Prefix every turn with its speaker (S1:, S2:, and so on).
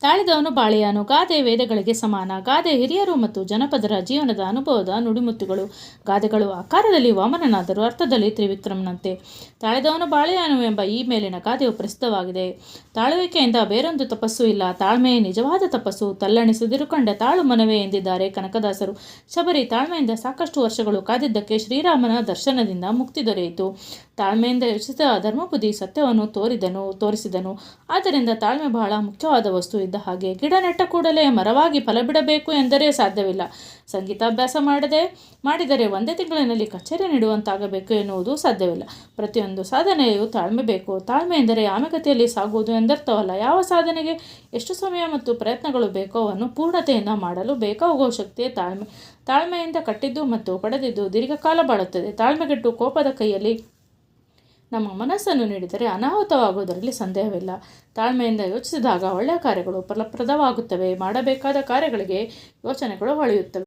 S1: ತಾಳಿದವನು ಬಾಳೆಯಾನು. ಗಾದೆ ವೇದಗಳಿಗೆ ಸಮಾನ. ಗಾದೆ ಹಿರಿಯರು ಮತ್ತು ಜನಪದರ ಜೀವನದ ಅನುಭವದ ನುಡಿಮುತ್ತುಗಳು ಗಾದೆಗಳು ಆಕಾರದಲ್ಲಿ ವಾಮನನಾದರೂ ಅರ್ಥದಲ್ಲಿ ತ್ರಿವಿಕ್ರಮನಂತೆ. ತಾಳಿದವನು ಬಾಳೆಯಾನು ಎಂಬ ಈ ಮೇಲಿನ ಗಾದೆಯು ಪ್ರಸಿದ್ಧವಾಗಿದೆ. ತಾಳುವಿಕೆಯಿಂದ ಬೇರೊಂದು ತಪಸ್ಸು ಇಲ್ಲ. ತಾಳ್ಮೆಯೇ ನಿಜವಾದ ತಪಸ್ಸು. ತಲ್ಲಣಿಸಿದಿರುಕೊಂಡ ತಾಳು ಮನವೇ ಎಂದಿದ್ದಾರೆ ಕನಕದಾಸರು. ಶಬರಿ ತಾಳ್ಮೆಯಿಂದ ಸಾಕಷ್ಟು ವರ್ಷಗಳು ಕಾದಿದ್ದಕ್ಕೆ ಶ್ರೀರಾಮನ ದರ್ಶನದಿಂದ ಮುಕ್ತಿ ದೊರೆಯಿತು. ತಾಳ್ಮೆಯಿಂದ ಯೋಚಿಸಿದ ಧರ್ಮಬುದ್ಧಿ ಸತ್ಯವನ್ನು ತೋರಿದನು, ತೋರಿಸಿದನು. ಆದ್ದರಿಂದ ತಾಳ್ಮೆ ಬಹಳ ಮುಖ್ಯವಾದ ವಸ್ತು ಇದ್ದ ಹಾಗೆ ಗಿಡ ನೆಟ್ಟ ಕೂಡಲೇ ಮರವಾಗಿ ಫಲ ಬಿಡಬೇಕು ಎಂದರೆ ಸಾಧ್ಯವಿಲ್ಲ. ಸಂಗೀತಾಭ್ಯಾಸ ಮಾಡದೆ, ಮಾಡಿದರೆ ಒಂದೇ ತಿಂಗಳಿನಲ್ಲಿ ಕಚೇರಿ ನೀಡುವಂತಾಗಬೇಕು ಎನ್ನುವುದು ಸಾಧ್ಯವಿಲ್ಲ. ಪ್ರತಿಯೊಂದು ಸಾಧನೆಯು ತಾಳ್ಮೆ ಬೇಕು. ತಾಳ್ಮೆ ಎಂದರೆ ಆಮೆಗತಿಯಲ್ಲಿ ಸಾಗುವುದು ಎಂದರ್ಥವಲ್ಲ. ಯಾವ ಸಾಧನೆಗೆ ಎಷ್ಟು ಸಮಯ ಮತ್ತು ಪ್ರಯತ್ನಗಳು ಬೇಕೋ ಅವನ್ನು ಪೂರ್ಣತೆಯಿಂದ ಮಾಡಲು ಬೇಕಾಗುವ ಶಕ್ತಿಯೇ ತಾಳ್ಮೆ. ತಾಳ್ಮೆಯಿಂದ ಕಟ್ಟಿದ್ದು ಮತ್ತು ಪಡೆದಿದ್ದು ದೀರ್ಘಕಾಲ ಬಾಳುತ್ತದೆ. ತಾಳ್ಮೆಗೆಟ್ಟು ಕೋಪದ ಕೈಯಲ್ಲಿ ನಮ್ಮ ಮನಸ್ಸನ್ನು ನೀಡಿದರೆ ಅನಾಹುತವಾಗುವುದರಲ್ಲಿ ಸಂದೇಹವಿಲ್ಲ. ತಾಳ್ಮೆಯಿಂದ ಯೋಚಿಸಿದಾಗ ಒಳ್ಳೆಯ ಕಾರ್ಯಗಳು ಫಲಪ್ರದವಾಗುತ್ತವೆ. ಮಾಡಬೇಕಾದ ಕಾರ್ಯಗಳಿಗೆ ಯೋಚನೆಗಳು ಹೊಳೆಯುತ್ತವೆ.